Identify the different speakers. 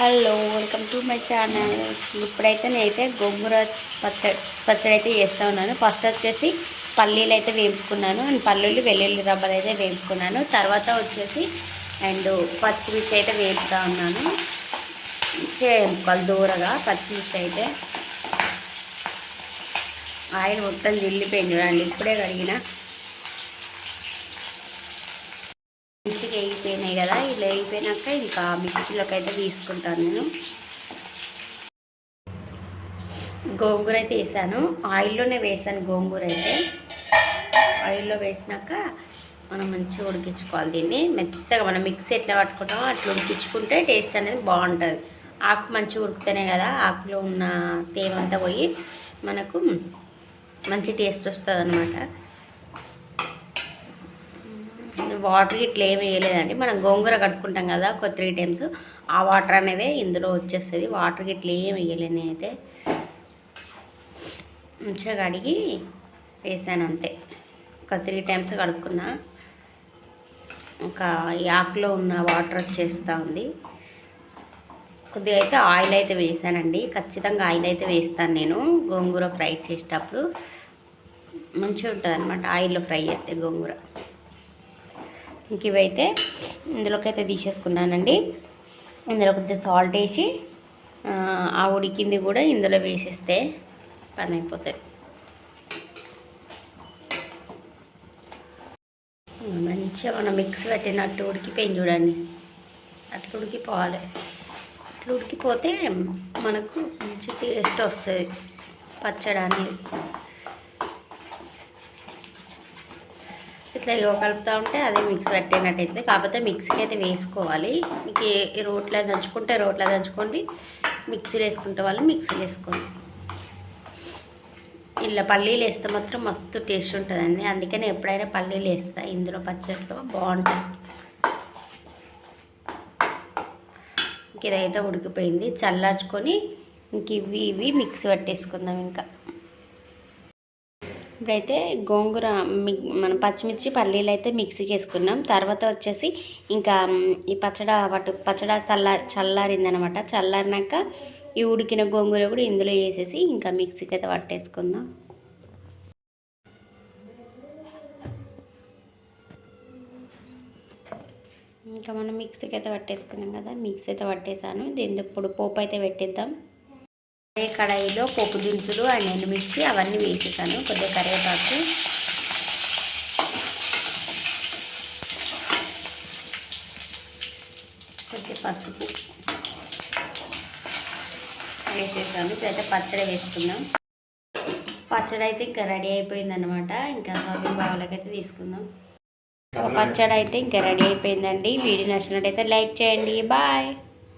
Speaker 1: Hello welcome to my channel. ఇప్పుడైతే నేనైతే గోంగూర పచ్చడి పచ్చడి అయితే చేస్తూ ఉన్నాను. ఫస్ట్ వచ్చేసి పల్లీలు అయితే వేపుకున్నాను. అండ్ పల్లీలు వెల్లుల్లి రబ్బలు అయితే వేపుకున్నాను. తర్వాత వచ్చేసి అండ్ పచ్చిమిర్చి అయితే వేపుతా ఉన్నాను. చేయాలి దూరగా పచ్చిమిర్చి అయితే. ఆయిల్ మొత్తం జిల్లిపోయింది చూడండి. ఇప్పుడే కడిగిన మంచిగా వేగిపోయినాయి కదా ఇలా వేగిపోయినాక ఇంకా మిక్సీలోకి అయితే తీసుకుంటాను నేను. గోంగూర అయితే వేసాను. ఆయిల్లోనే వేసాను గోంగూర అయితే. ఆయిల్లో వేసినాక మనం మంచిగా ఉడికించుకోవాలి దీన్ని. మెత్తగా మనం మిక్సీ ఎట్లా పట్టుకుంటామో అట్లా ఉడికించుకుంటే టేస్ట్ అనేది బాగుంటుంది. ఆకు మంచిగా ఉడికితేనే కదా ఆకులో ఉన్న తేమంతా పోయి మనకు మంచి టేస్ట్ వస్తుంది అనమాట వాటర్ ఇట్లా ఏమి వేయలేదండి. మనం గోంగూర కట్టుకుంటాం కదా ఒక త్రీ టైమ్స్ ఆ వాటర్ అనేది ఇందులో వచ్చేస్తుంది. వాటర్ ఇట్లా ఏమి వేయలేని అయితే మంచిగా కడిగి వేసాను అంతే. ఒక త్రీ టైమ్స్ కడుక్కున్నా. ఇంకా యాక్లో ఉన్న వాటర్ వచ్చేస్తూ ఉంది. కొద్దిగా అయితే ఆయిల్ అయితే వేసానండి. ఖచ్చితంగా ఆయిల్ అయితే వేస్తాను నేను. గోంగూర ఫ్రై చేసేటప్పుడు మంచిగా ఉంటుంది అనమాట ఆయిల్లో ఫ్రై చేస్తే గోంగూర. ఇంక ఇవైతే ఇందులోకైతే తీసేసుకున్నానండి. ఇందులో కొద్దిగా సాల్ట్ వేసి ఆ ఉడికింది కూడా ఇందులో వేసేస్తే పని అయిపోతుంది మంచిగా మనం మిక్స్ పెట్టిన అట్టు ఉడికిపోయింది చూడండి. అట్లా ఉడికిపోవాలి. అట్లా ఉడికిపోతే మనకు మంచి టేస్ట్ వస్తుంది. పచ్చడి అనేది ఇట్లా ఇగో కలుపుతూ ఉంటే అదే మిక్స్ పెట్టినట్టయితే. కాకపోతే మిక్సీకి అయితే వేసుకోవాలి. మీకు ఏ రోట్లో దంచుకుంటే రోట్లో దంచుకోండి. మిక్సీలో వేసుకుంటే వాళ్ళు మిక్సీలు వేసుకోండి. ఇలా పల్లీలు వేస్తే మాత్రం మస్తు టేస్ట్ ఉంటుందండి. అందుకని ఎప్పుడైనా పల్లీలు వేస్తా. ఇందులో పచ్చడిలో బాగుంటుంది ఇంక ఇదైతే ఉడికిపోయింది. చల్లార్చుకొని ఇంక ఇవి ఇవి మిక్సీ పట్టేసుకుందాం ఇంకా. ఇప్పుడైతే గోంగూర మన పచ్చిమిర్చి పల్లీలు అయితే మిక్సీకి వేసుకున్నాం తర్వాత వచ్చేసి ఇంకా ఈ పచ్చడ పట్టు పచ్చడ చల్ల చల్లారిందనమాట. చల్లారినాక ఈ ఉడికిన గోంగూర కూడా ఇందులో వేసేసి ఇంకా మిక్సీకి అయితే పట్టేసుకుందాం. ఇంకా మనం మిక్సీకి అయితే పట్టేసుకున్నాం కదా మిక్సీ అయితే పట్టేసాను. దీని ఇప్పుడు పోపు అయితే పెట్టిద్దాం. అదే కడాయిలో పోపు దినుసులు అండ్ ఎండుమిర్చి అవన్నీ వేసేసాను కొద్దిగా కరివేపాకు. కొద్దిగా పసుపు వేసేసాను. ఇప్పుడైతే పచ్చడి వేసుకుందాం. పచ్చడి అయితే ఇంకా రెడీ అయిపోయిందనమాట ఇంకా సోయాబీన్ బావులకైతే తీసుకుందాం. పచ్చడి అయితే ఇంకా రెడీ అయిపోయిందండి. వీడియో నచ్చినట్టయితే లైక్ చేయండి. బాయ్.